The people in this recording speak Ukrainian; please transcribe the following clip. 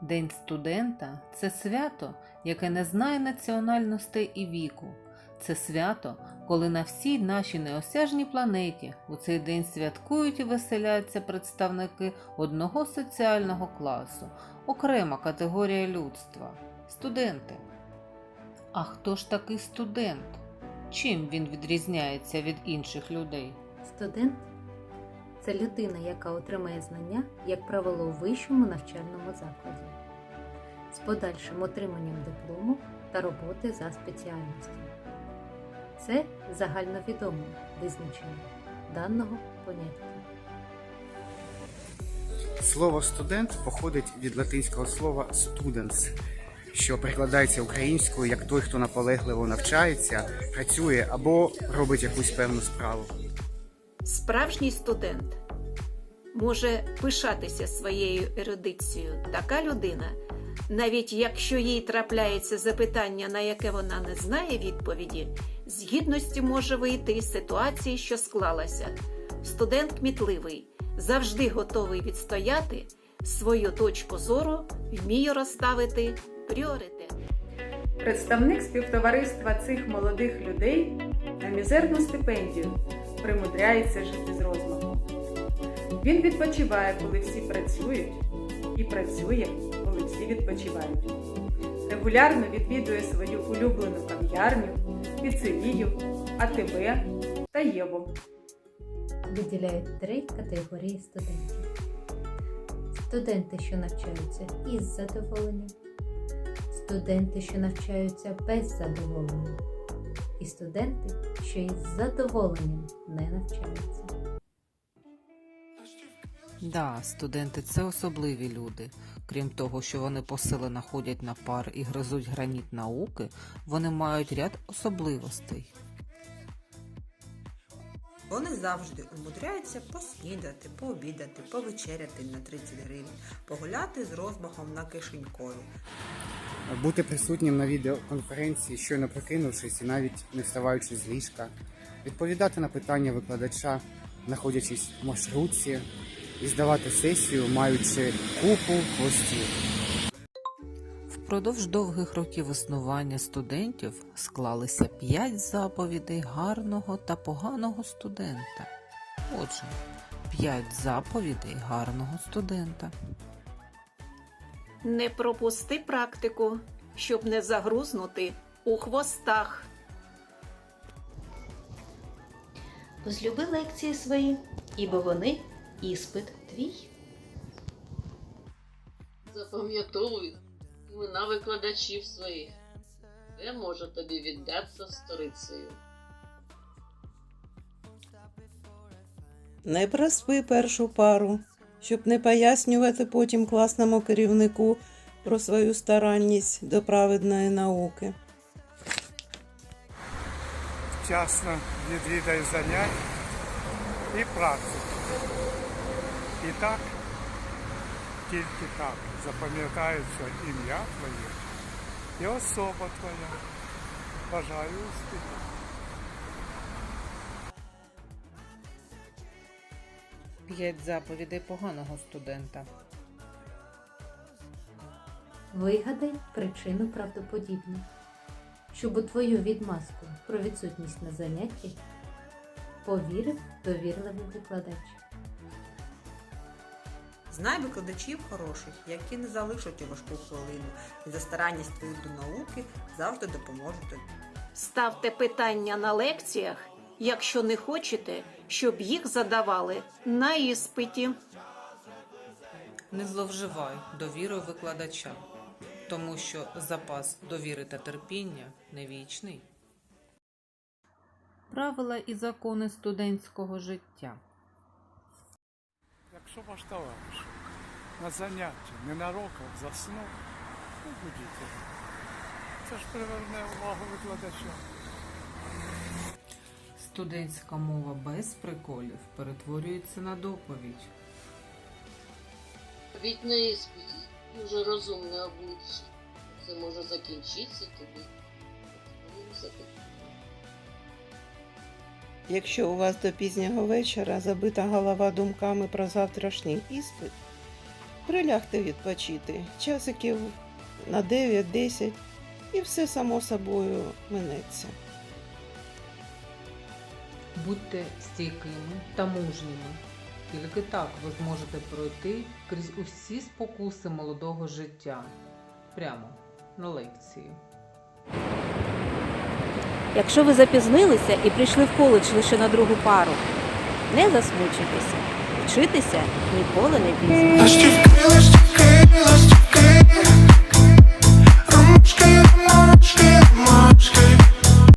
День студента це свято, яке не знає національностей і віку. Це свято, коли на всій нашій неосяжній планеті у цей день святкують і веселяться представники одного соціального класу, окрема категорія людства студенти. А хто ж такий студент? Чим він відрізняється від інших людей? Студент це людина, яка отримає знання, як правило, у вищому навчальному закладі з подальшим отриманням диплому та роботи за спеціальністю. Це загальновідоме визначення даного поняття. Слово студент походить від латинського слова students, що перекладається українською як той, хто наполегливо навчається, працює або робить якусь певну справу. Справжній студент може пишатися своєю ерудицією. Така людина, навіть якщо їй трапляється запитання, на яке вона не знає відповіді, з гідності може вийти із ситуації, що склалася. Студент кмітливий, завжди готовий відстояти свою точку зору, вміє розставити пріоритети. Представник співтовариства цих молодих людей на мізерну стипендію примудряється жити з розмахом. Він відпочиває, коли всі працюють, і працює, коли всі відпочивають. Регулярно відвідує свою улюблену кав'ярню, піцерію, АТБ та Єву. Виділяють три категорії студентів: студенти, що навчаються із задоволенням, студенти, що навчаються без задоволення, і студенти, що із задоволенням не навчаються. Да, студенти це особливі люди. Крім того, що вони посилено ходять на пар і гризуть граніт науки, вони мають ряд особливостей. Вони завжди умудряються поснідати, пообідати, повечеряти на 30 гривень, погуляти з розмахом на кишенькові. Бути присутнім на відеоконференції, щойно прокинувшись і навіть не вставаючи з ліжка, відповідати на питання викладача, знаходячись в маршрутці, і здавати сесію, маючи купу хвостів. Впродовж довгих років існування студентів склалися п'ять заповідей гарного та поганого студента. Отже, п'ять заповідей гарного студента. Не пропусти практику, щоб не загрузнути у хвостах. Возлюби лекції свої, ібо вони іспит твій. Запам'ятовуй імена викладачів своїх. Це може тобі віддатися сторицею. Не проспи першу пару, щоб не пояснювати потім класному керівнику про свою старанність до праведної науки. вчасно відвідай занять і практику. І так, тільки так запам'ятається ім'я твоє і особа твоя. Бажаю успіху. П'ять заповідей поганого студента. Вигадай причину правдоподібну, щоб у твою відмазку про відсутність на занятті повірив довірливий викладач. Знай викладачів хороших, які не залишать у важку хвилину, і за старанність твою до науки завжди допоможуть тобі. Ставте питання на лекціях, якщо не хочете, щоб їх задавали на іспиті. Не зловживай довірою викладача, тому що запас довіри та терпіння не вічний. Правила і закони студентського життя. Якщо ваш товариш на занятті ненароком заснув, не будіть. Це ж приверне увагу викладача. Студентська мова без приколів перетворюється на доповідь. Від на іспиті дуже розумне обличчя. Це може закінчитися тобі. Якщо у вас до пізнього вечора забита голова думками про завтрашній іспит, прилягти відпочити. Часиків на 9-10 і все само собою минеться. Будьте стійкими та мужніми. Тільки так ви зможете пройти крізь усі спокуси молодого життя. Прямо на лекції. Якщо ви запізнилися і прийшли в коледж лише на другу пару, не засмучуйтеся. Вчитися ніколи не пізно.